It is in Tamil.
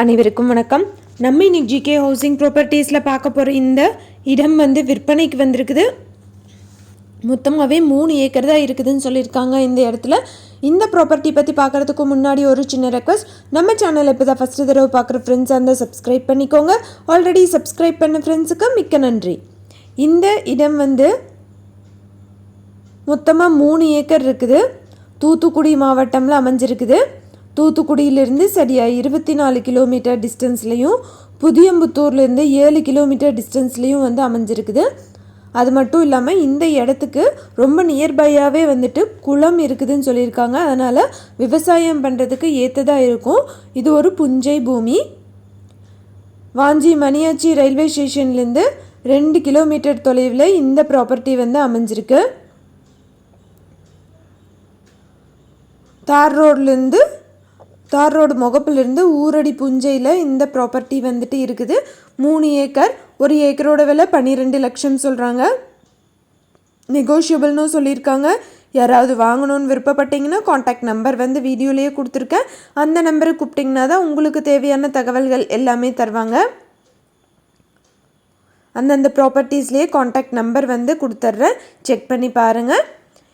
அனைவருக்கும் வணக்கம். நம்ம இன்னைக்கு ஜிகே ஹவுசிங் ப்ராப்பர்ட்டிஸில் பார்க்க போகிற இந்த இடம் வந்து விற்பனைக்கு வந்திருக்குது. மொத்தமாகவே மூணு ஏக்கர் தான் இருக்குதுன்னு சொல்லியிருக்காங்க இந்த இடத்துல. இந்த ப்ராப்பர்ட்டி பற்றி பார்க்குறதுக்கு முன்னாடி ஒரு சின்ன ரெக்வஸ்ட் நம்ம சேனல் இப்போ தான் ஃபஸ்ட்டு தடவை பார்க்குற ஃப்ரெண்ட்ஸ் அந்த சப்ஸ்கிரைப் பண்ணிக்கோங்க. ஆல்ரெடி சப்ஸ்கிரைப் பண்ண ஃப்ரெண்ட்ஸுக்கு மிக்க நன்றி. இந்த இடம் வந்து மொத்தமாக மூணு ஏக்கர் இருக்குது. தூத்துக்குடி மாவட்டம்ல அமைஞ்சிருக்குது. தூத்துக்குடியிலிருந்து சரியாக இருபத்தி நாலு கிலோமீட்டர் டிஸ்டன்ஸ்லேயும் புதியம்புத்தூர்லேருந்து ஏழு கிலோமீட்டர் டிஸ்டன்ஸ்லேயும் வந்து அமைஞ்சிருக்குது. அது மட்டும் இல்லாமல் இந்த இடத்துக்கு ரொம்ப நியர்பையாகவே வந்துட்டு குளம் இருக்குதுன்னு சொல்லியிருக்காங்க. அதனால் விவசாயம் பண்ணுறதுக்கு ஏற்றதாக இருக்கும். இது ஒரு புஞ்சை பூமி. வாஞ்சி மணியாச்சி ரயில்வே ஸ்டேஷன்லேருந்து ரெண்டு கிலோமீட்டர் தொலைவில் இந்த ப்ராப்பர்ட்டி வந்து அமைஞ்சிருக்கு. தார் ரோட்லேருந்து தார் ரோடு முகப்பிலிருந்து ஊரடி புஞ்சையில் இந்த ப்ராப்பர்ட்டி வந்துட்டு இருக்குது. மூணு ஏக்கர் ஒரு ஏக்கரோட விலை பன்னிரெண்டு லட்சம் சொல்கிறாங்க நெகோஷியபிள்னு சொல்லியிருக்காங்க. யாராவது வாங்கணும்னு விருப்பப்பட்டீங்கன்னா காண்டாக்ட் நம்பர் வந்து வீடியோலேயே கொடுத்துருக்கேன். அந்த நம்பரை கூப்பிட்டிங்கன்னா தான் உங்களுக்கு தேவையான தகவல்கள் எல்லாமே தருவாங்க. அந்தந்த ப்ராப்பர்ட்டிஸ்லேயே காண்டாக்ட் நம்பர் வந்து கொடுத்துட்றேன் செக் பண்ணி பாருங்கள்